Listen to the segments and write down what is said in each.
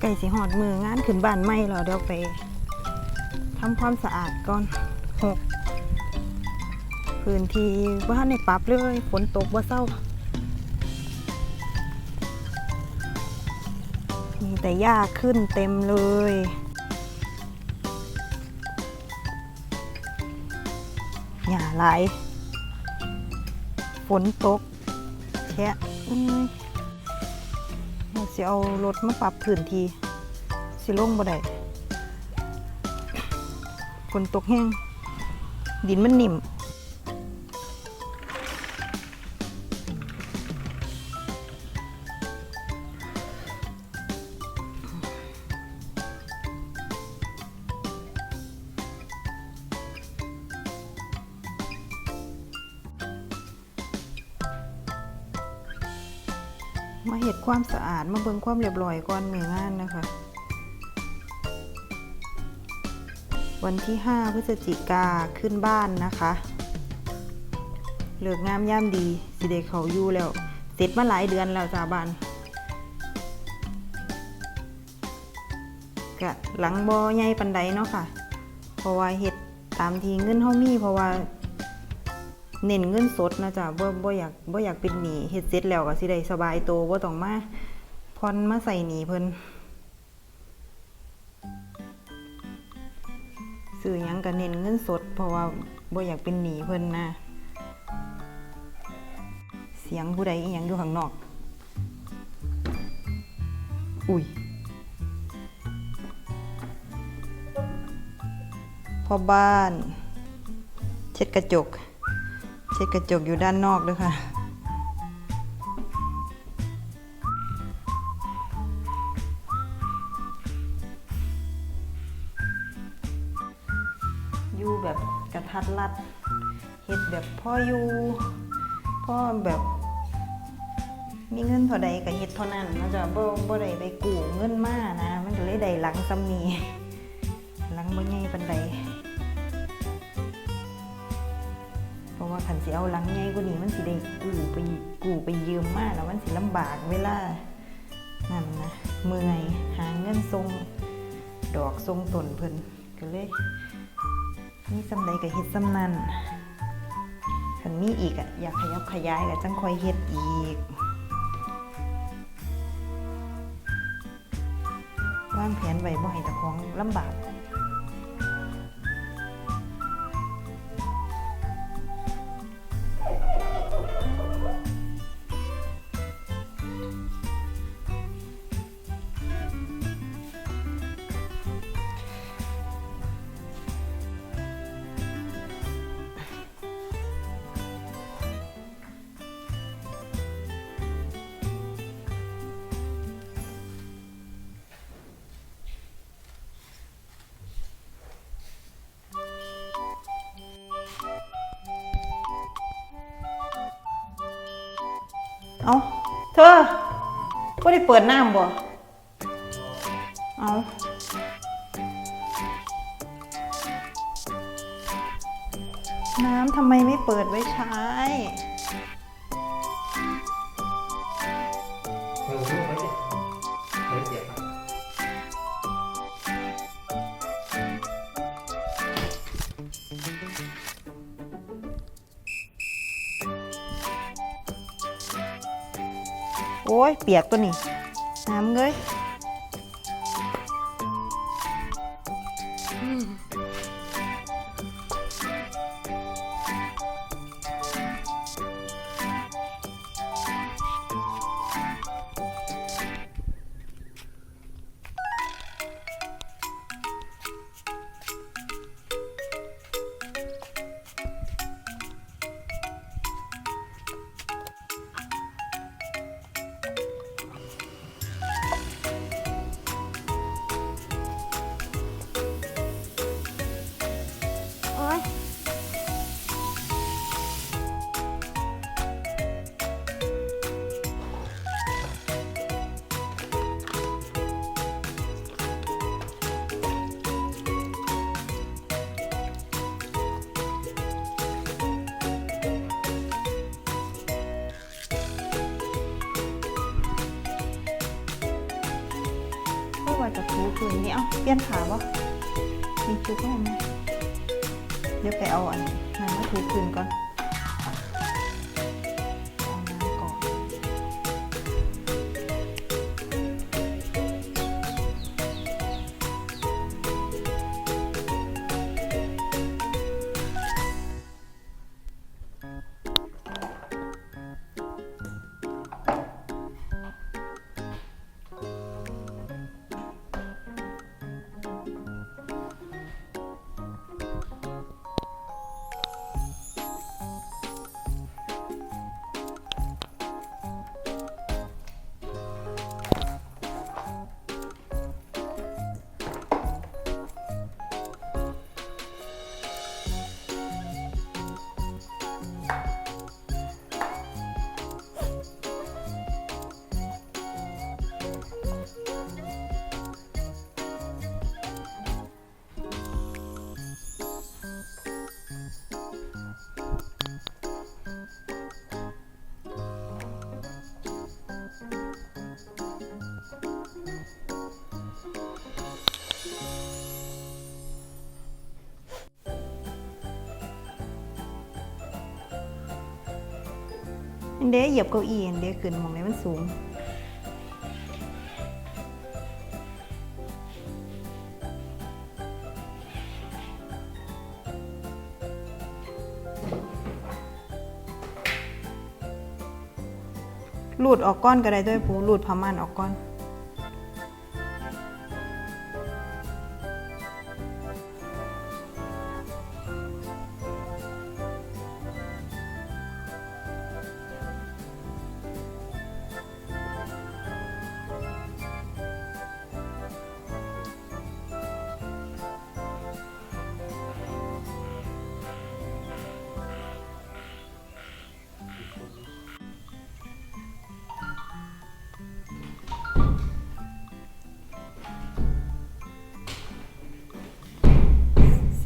ไก่สิหอดมืองานขึ้นบ้านไม่เราเดี๋ยวไปทำความสะอาดก่อนหกพื้นที่ว่าในปรับเลยฝนตกว่าเศร้า มีแต่หญ้าขึ้นเต็มเลยหญ้าหลายฝนตกแช่เราสิเอารถมาปรับพื้นที่ สิลงบ่ได้ฝนตกแห้งดินมันนิ่มมาเห็ดความสะอาดมาเบิ่งความเรียบร้อยก่อนมืองานนะคะ วันที่ 5 พฤศจิกาขึ้นบ้านนะคะเลิกงามย่ามดีสิเด็กเขาอยู่แล้วเสร็จมาหลายเดือนแล้วจ้าบานกะหลังบอใหญ่ปันไดเนาะค่ะ เพราะว่าเห็ดตามทีเงินเฮามีเพราะว่าเน้นเงินสดนะจ๊ะบ่บ่อยากบ่อยากเป็นหนี้เฮ็ดเสร็จแล้วก็สิได้สบายโตวบ่ต้องมาผ่อนมาใส่หนี้เพิ่น ซื้อยังก็เน้นเงินสด เพราะว่าบ่อยากเป็นหนี้เพิ่นนะ เสียงผู้ใดอีหยังอยู่ข้างนอก อุ้ยพ่อบ้าน เช็ดกระจก เช็ดกระจกอยู่ด้านนอกด้วยค่ะัดเฮ็ดแบบพ่ออยู่พ่อแบบมีเงินเท่าใดก็เฮ็ดเท่านั้นเนะจ๊ะบ่บ่ได้ไปกู้เงินมานะ มันก็เลยได้หลังซ้ำนี้หลังบ่ใหญ่ปานใดเพราะว่าขันสิเอาหลังใหญ่กว่านี้มันสิได้กู้ไปกู้ไปยืมมาแล้วมันสิลำบากเวลานั่นนะเมื่อยหาเงินทรงดอกทรงตนเพิ่นก็เลย มีสำใดกับเฮ็ดสำนันขันมีอีกอะอยากขยับขยายกับจังคอยเฮ็ดอีกวางแผนไว้บ่ให้ตะของลำบาก เอาเธอก็ได้เปิดน้ำบ่ เอาน้ำทำไมไม่เปิดไว้ใช้เออลูกไม่เจ็บไม่เจ็บ โอ้ยเปียกตัวนี้น้ำเงย แล้วก็ถูพื้นนี่เอาเปลี่ยนขาบ่มีจุกให้ไหมเดี๋ยวไปเอาอันนั้นมาถูคืนก่อน เด้เหยียบเก้าอี้อันเด้ขึ้นมองได้มันสูง หลุดออกก้อนก็ได้ด้วยปูหลุดพม่านออกก้อน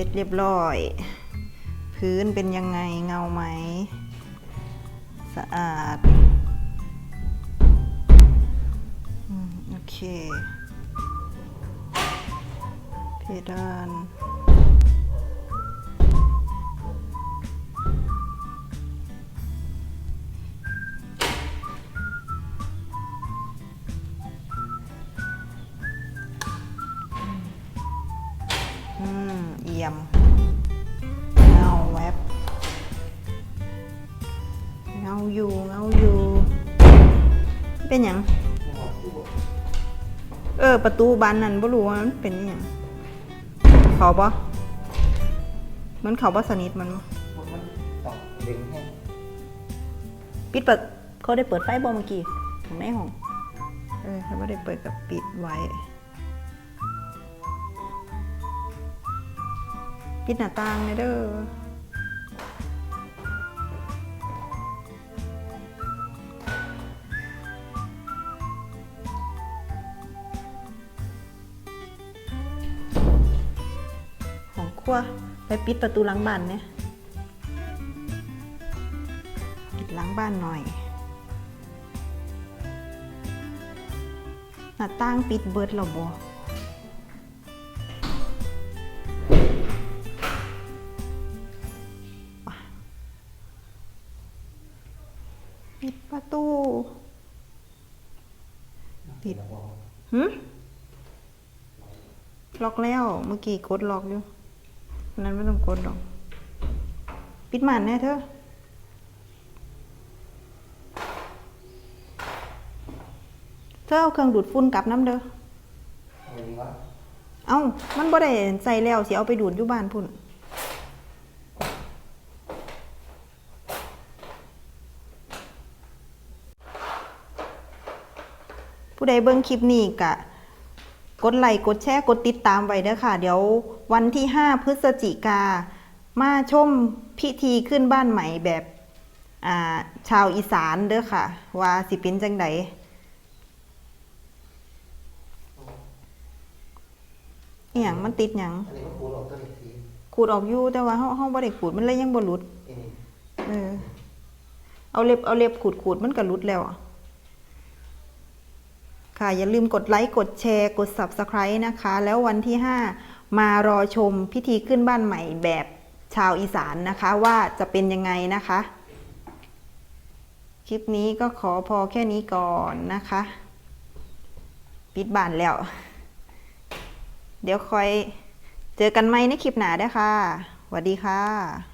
ร็จเรียบร้อย พื้นเป็นยังไงเงาไหม สะอาดอโอเคเพดาน มเอี่ยมเงาแวบเงาอยู่เงาอยู่ เป็นหยังเออ ประตูบานนั่นบ่รู้ว่ามันเป็นอหยังเขาปะมันเขาปะสนิทมันบ่มันต้องดึงให้ปิดเปิดเขาได้เปิดไฟบ่เมื่อกี้ของในห้องเออเขาไม่ได้เปิดกับปิดไว้ ปิดหน้าต่างเลยเด้อของครัวไปปิดประตูหลังบ้านเนี่ยปิดหลังบ้านหน่อยหน้าต่างปิดเบิดแล้วบ่ไแล้ว เมื่อกี้กดล็อกอยู่อันนั้นไม่ต้องกดหรอก ปิดม่านแน่เธอเธอเอาเครื่องดูดฝุ่นกลับน้ำเด้อเอาดีวะเอ้ามันบ่ได้ใส่แล้วสิเอาไปดูดอยู่บ้านพุ่นผู้ใดเบิ่งคลิปนี้กะ กดไลค์กดแชร์กดติดตามไว้เด้อค่ะ เดี๋ยววันที่ 5 พฤศจิกา มาชมพิธีขึ้นบ้านใหม่แบบอ่าชาวอีสานเด้อค่ะ ว่าสิเป็นจังไดอหย่างมันติดหยังอันนี้ก็ปูออกตัวเล็กทีขูดออกอยู่แต่ว่าเฮาเฮาบ่ได้ขูดมันเลยยังบ่หลุดนี่นี่เออ เอาเล็บเอาเล็บขูดขูดมันก็หลุดแล้วอะ ค่ะ อย่าลืมกดไลค์กดแชร์กด Subscribe นะคะ แล้ววันที่ 5 มารอชมพิธีขึ้นบ้านใหม่แบบชาวอีสานนะคะว่าจะเป็นยังไงนะคะ คลิปนี้ก็ขอพอแค่นี้ก่อนนะคะ ปิดบ้านแล้ว เดี๋ยวคอยเจอกันไหมในคลิปหน้าด้ค่ะสวัสดีค่ะ